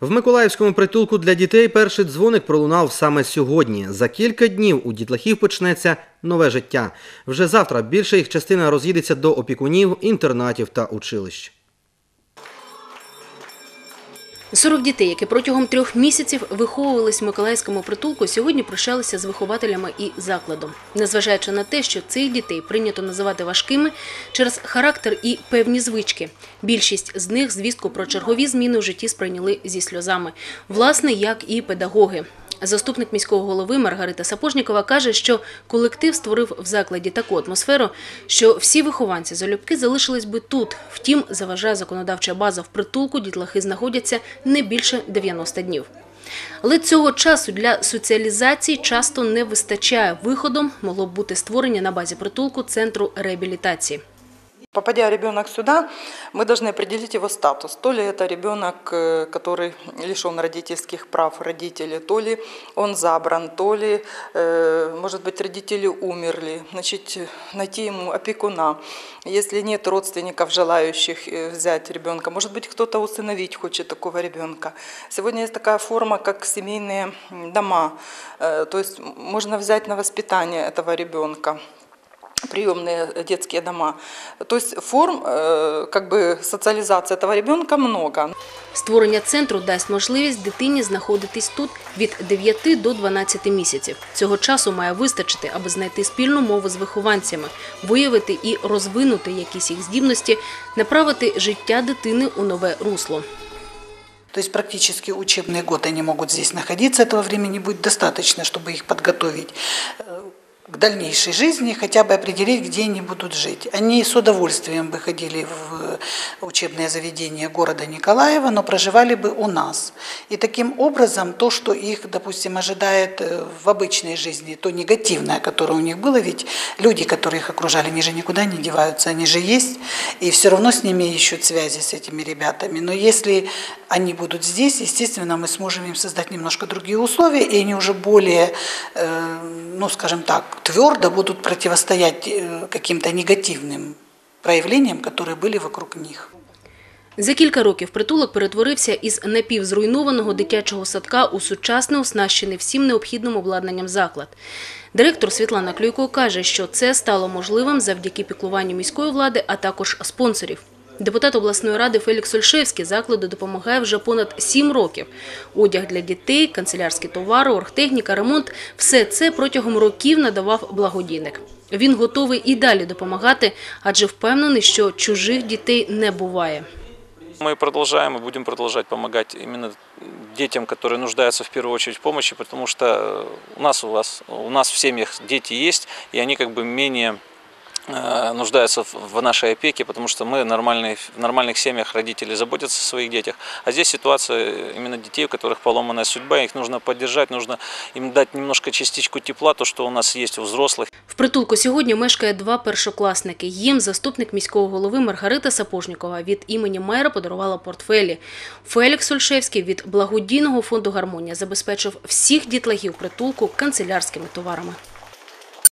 В Миколаївському притулку для дітей перший дзвоник пролунав саме сьогодні. За кілька днів у дітлахів почнеться нове життя. Вже завтра більша їх частина роз'їдеться до опікунів, інтернатів та училищ. 40 дітей, які протягом трьох місяців виховувались в Миколаївському притулку, сьогодні прощалися з вихователями і закладом. Незважаючи на те, що цих дітей прийнято називати важкими через характер і певні звички. Більшість з них звістку про чергові зміни в житті сприйняли зі сльозами. Власне, як і педагоги. Заступник міського голови Маргарита Сапожнікова каже, що колектив створив в закладі таку атмосферу, що всі вихованці залюбки залишились би тут. Втім, заважає законодавча база в притулку, дітлахи знаходяться не більше 90 днів. Але цього часу для соціалізації часто не вистачає. Виходом могло б бути створення на базі притулку центру реабілітації. Попадя ребенок сюда, мы должны определить его статус. То ли это ребенок, э, который лишен родительских прав родителей, то ли он забран, то ли, э, может быть, родители умерли. Значит, найти ему опекуна. Если нет родственников, желающих э, взять ребенка, может быть, кто-то усыновить хочет такого ребенка. Сегодня есть такая форма, как семейные дома. То есть можно взять на воспитание этого ребенка приемные детские дома. То есть форм э, как бы социализации этого ребенка много. Створення центру дасть можливість дитині знаходитись тут від 9 до 12 місяців. Цього часу має вистачити, аби знайти спільну мову з вихованцями, виявити і розвинути якісь їх здібності, направити життя дитини у нове русло. То есть практически учебный год они могут здесь находиться, этого времени будет достаточно, чтобы их подготовить э, к дальнейшей жизни, хотя бы определить, где они будут жить. Они с удовольствием бы ходили в учебное заведение города Николаева, но проживали бы у нас. И таким образом то, что их, допустим, ожидает э, в обычной жизни, то негативное, которое у них было, ведь люди, которые их окружали, они же никуда не деваются, они же есть, и все равно с ними ищут связи с этими ребятами. Но если они будут здесь, естественно, мы сможем им создать немножко другие условия, и они уже более, э, ну, скажем так, твердо будут противостоять э, каким-то негативным проявлениям, которые были вокруг них. За кілька років притулок перетворився із напівзруйнованого дитячого садка у сучасний, оснащений всім необхідним обладнанням заклад. Директор Світлана Клюйко каже, що це стало можливим завдяки піклуванню міської влади, а також спонсорів. Депутат обласної ради Фелікс Ольшевський закладу допомагає вже понад сім років. Одяг для дітей, канцелярські товари, оргтехніка, ремонт – все це протягом років надавав благодійник. Він готовий і далі допомагати, адже впевнений, що чужих дітей не буває. Мы продолжаем и будем продолжать помогать именно детям, которые нуждаются в первую очередь в помощи, потому что у нас, у вас, у нас в семьях дети есть, и они как бы менее э, нуждаются в в нашей опеке, потому что мы нормальные, в нормальных семьях родители заботятся о своих детях. А здесь ситуация именно детей, у которых поломанная судьба, их нужно поддержать, нужно им дать немножко частичку тепла, то, что у нас есть у взрослых. В притулку сьогодні мешкає два першокласники. Їм заступник міського голови Маргарита Сапожнікова від імені мера подарувала портфелі. Фелікс Ольшевський від благодійного фонду «Гармонія» забезпечив всіх дітлахів притулку канцелярськими товарами.